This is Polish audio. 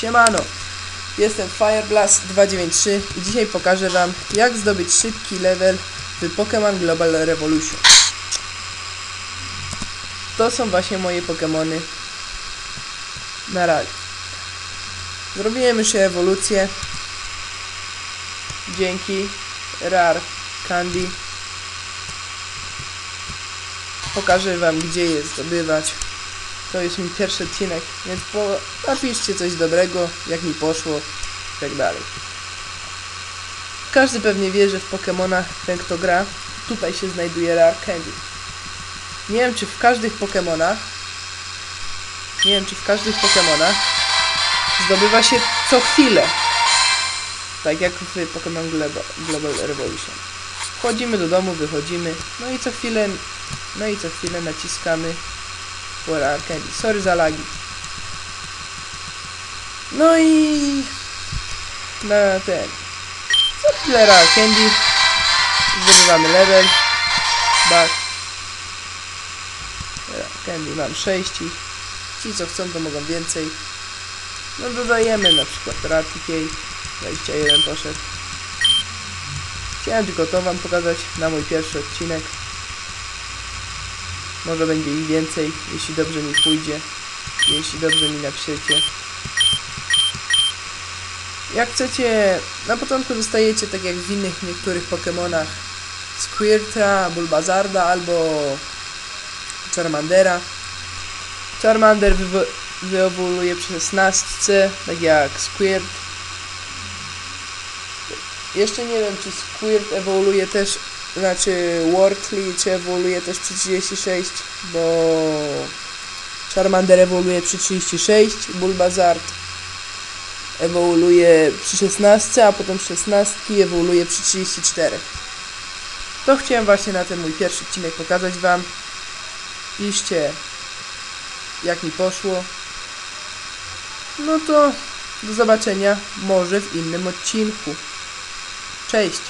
Siemano, jestem Fireblast 293 i dzisiaj pokażę wam jak zdobyć szybki level w Pokémon Global Revolution. To są właśnie moje Pokémony na razie. Zrobiłem już ewolucję dzięki Rare Candy. Pokażę wam gdzie je zdobywać. To jest mój pierwszy odcinek, więc po, napiszcie coś dobrego, jak mi poszło i tak dalej. Każdy pewnie wie, że w Pokémona ten kto gra, tutaj się znajduje Rare Candy. Nie wiem czy w każdych Pokémonach, nie wiem czy w każdych Pokémonach zdobywa się co chwilę. Tak jak w Pokémon Global Revolution. Wchodzimy do domu, wychodzimy, no i co chwilę, no i co chwilę naciskamy Rare Candy. Sorry za lagi. No i na ten. Co chwilę Candy. Zdobywamy level. Back. Candy mam 6 ich. Ci co chcą to mogą więcej. No dodajemy na przykład Raticate. 21 poszedł. Chciałem tylko to wam pokazać na mój pierwszy odcinek. Może będzie ich więcej, jeśli dobrze mi pójdzie. Jeśli dobrze mi napiszecie. Jak chcecie, na początku dostajecie tak jak w innych niektórych Pokémonach Squirtra, Bulbazarda albo Charmandera. Charmander wywo- wyewoluuje przy 16, tak jak Squirt. Jeszcze nie wiem, czy Squirt ewoluuje też, znaczy czy ewoluuje też przy 36, bo Charmander ewoluuje przy 36, Bulbazard ewoluuje przy 16, a potem 16 ewoluuje przy 34. To chciałem właśnie na ten mój pierwszy odcinek pokazać Wam. Piszcie, jak mi poszło. No to do zobaczenia może w innym odcinku. Cześć!